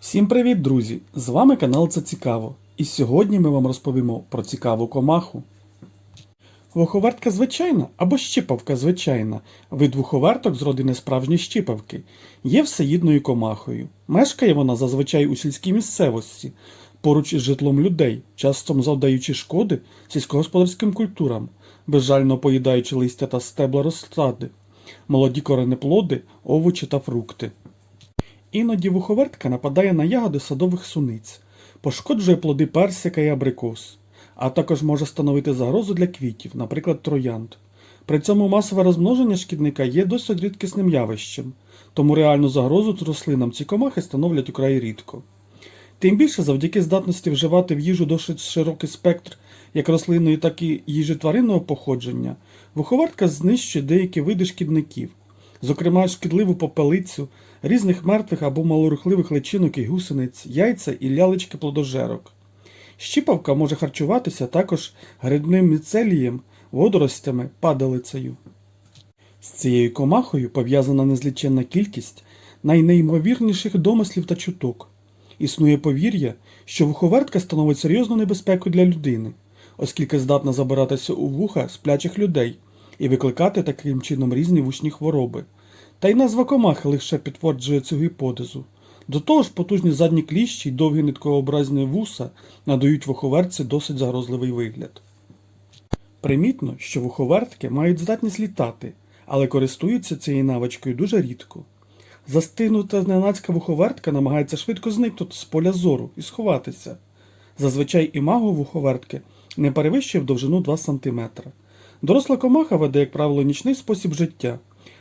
Всім привіт, друзі! З вами канал Це Цікаво. І сьогодні ми вам розповімо про цікаву комаху. Вуховертка звичайна або щипавка звичайна, вид вуховерток з родини справжньої щипавки є всеїдною комахою. Мешкає вона зазвичай у сільській місцевості, поруч із житлом людей, часто завдаючи шкоди сільськогосподарським культурам, безжально поїдаючи листя та стебла розстради молоді коренеплоди, овочі та фрукти. Іноді вуховертка нападає на ягоди садових суниць, пошкоджує плоди персика і абрикос, а також може становити загрозу для квітів, наприклад, троянд. При цьому масове розмноження шкідника є досить рідкісним явищем, тому реальну загрозу рослинам ці комахи становлять украй рідко. Тим більше завдяки здатності вживати в їжу досить широкий спектр як рослинної, так і їжі тваринного походження, вуховертка знищує деякі види шкідників, зокрема шкідливу попелицю, різних мертвих або малорухливих личинок і гусениць, яйця і лялечки плодожерок. Щіпавка може харчуватися також грибним міцелієм, водоростями, падалицею. З цією комахою пов'язана незліченна кількість найнеймовірніших домислів та чуток. Існує повір'я, що вуховертка становить серйозну небезпеку для людини, оскільки здатна забиратися у вуха сплячих людей і викликати таким чином різні вушні хвороби. Та й назва комахи лише підтверджує цю гіпотезу. До того ж, потужні задні кліщі й довгі ниткообразні вуса надають вуховерці досить загрозливий вигляд. Примітно, що вуховертки мають здатність літати, але користуються цією навичкою дуже рідко. Застигнута зненацька вуховертка намагається швидко зникнути з поля зору і сховатися. Зазвичай імаго вуховертки не перевищує в довжину 2 см. Доросла комаха веде, як правило, нічний спосіб життя,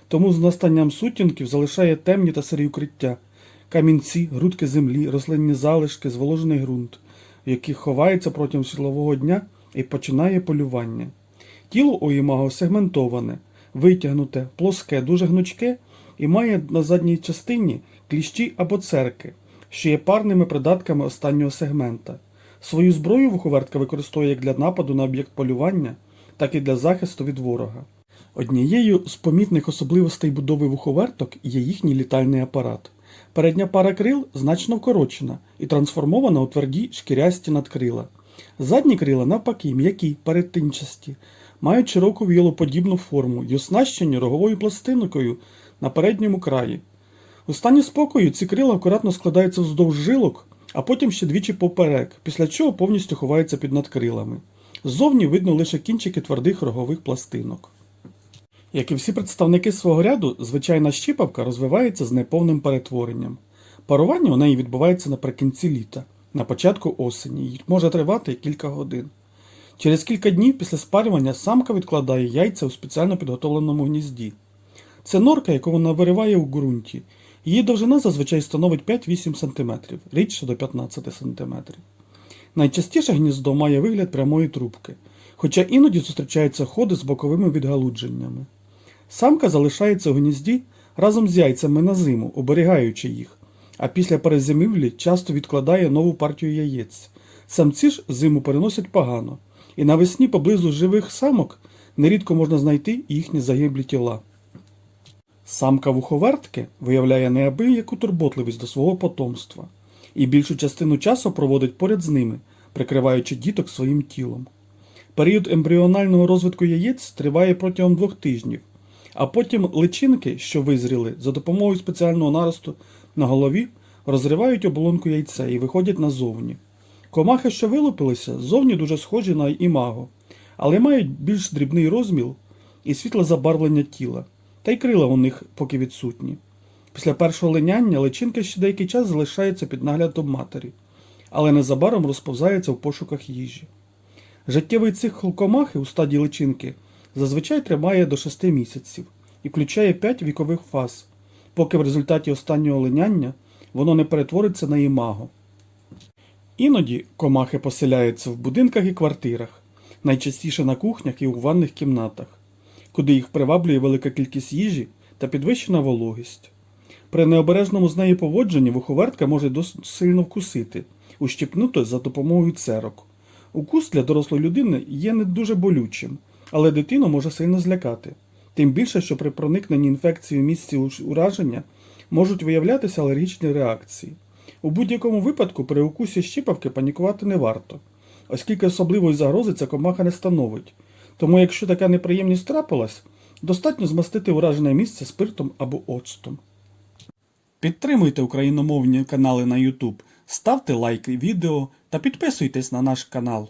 тому з настанням сутінків залишає темні та сирі укриття, камінці, грудки землі, рослинні залишки, зволожений ґрунт, в яких ховається протягом світлового дня і починає полювання. Тіло у імаго сегментоване, витягнуте, плоске, дуже гнучке і має на задній частині кліщі або церки, що є парними придатками останнього сегмента. Свою зброю вуховертка використовує як для нападу на об'єкт полювання, так і для захисту від ворога. Однією з помітних особливостей будови вуховерток є їхній літальний апарат. Передня пара крил значно вкорочена і трансформована у тверді шкірясті надкрила. Задні крила, навпаки, м'які, передтинчасті, мають широку віолоподібну форму і оснащені роговою пластинкою на передньому краї. У стані спокою ці крила акуратно складаються вздовж жилок, а потім ще двічі поперек, після чого повністю ховаються під надкрилами. Ззовні видно лише кінчики твердих рогових пластинок. Як і всі представники свого ряду, звичайна щіпавка розвивається з неповним перетворенням. Парування у неї відбувається наприкінці літа, на початку осені і може тривати кілька годин. Через кілька днів після спарювання самка відкладає яйця у спеціально підготовленому гнізді. Це норка, яку вона вириває у ґрунті. Її довжина зазвичай становить 5-8 см, рідше до 15 см. Найчастіше гніздо має вигляд прямої трубки, хоча іноді зустрічаються ходи з боковими відгалудженнями. Самка залишається у гнізді разом з яйцями на зиму, оберігаючи їх, а після перезимівлі часто відкладає нову партію яєць. Самці ж зиму переносять погано, і навесні поблизу живих самок нерідко можна знайти їхні загиблі тіла. Самка вуховертки виявляє неабияку турботливість до свого потомства і більшу частину часу проводить поряд з ними, прикриваючи діток своїм тілом. Період ембріонального розвитку яєць триває протягом двох тижнів, а потім личинки, що визріли, за допомогою спеціального наросту на голові розривають оболонку яйця і виходять назовні. Комахи, що вилупилися, зовні дуже схожі на імаго, але мають більш дрібний розмір і світле забарвлення тіла, та й крила у них поки відсутні. Після першого линяння личинки ще деякий час залишаються під наглядом матері, але незабаром розповзаються в пошуках їжі. Життєвий цикл комахи у стадії личинки зазвичай тримає до 6 місяців і включає 5 вікових фаз, поки в результаті останнього линяння воно не перетвориться на імаго. Іноді комахи поселяються в будинках і квартирах, найчастіше на кухнях і у ванних кімнатах, куди їх приваблює велика кількість їжі та підвищена вологість. При необережному з нею поводженні вуховертка може досить сильно вкусити, ущипнути за допомогою церок. Укус для дорослої людини є не дуже болючим, але дитину може сильно злякати. Тим більше, що при проникненні інфекції в місці ураження можуть виявлятися алергічні реакції. У будь-якому випадку при укусі щипавки панікувати не варто, оскільки особливої загрози ця комаха не становить. Тому, якщо така неприємність трапилась, достатньо змастити уражене місце спиртом або оцтом. Підтримуйте україномовні канали на YouTube, ставте лайки відео та підписуйтесь на наш канал.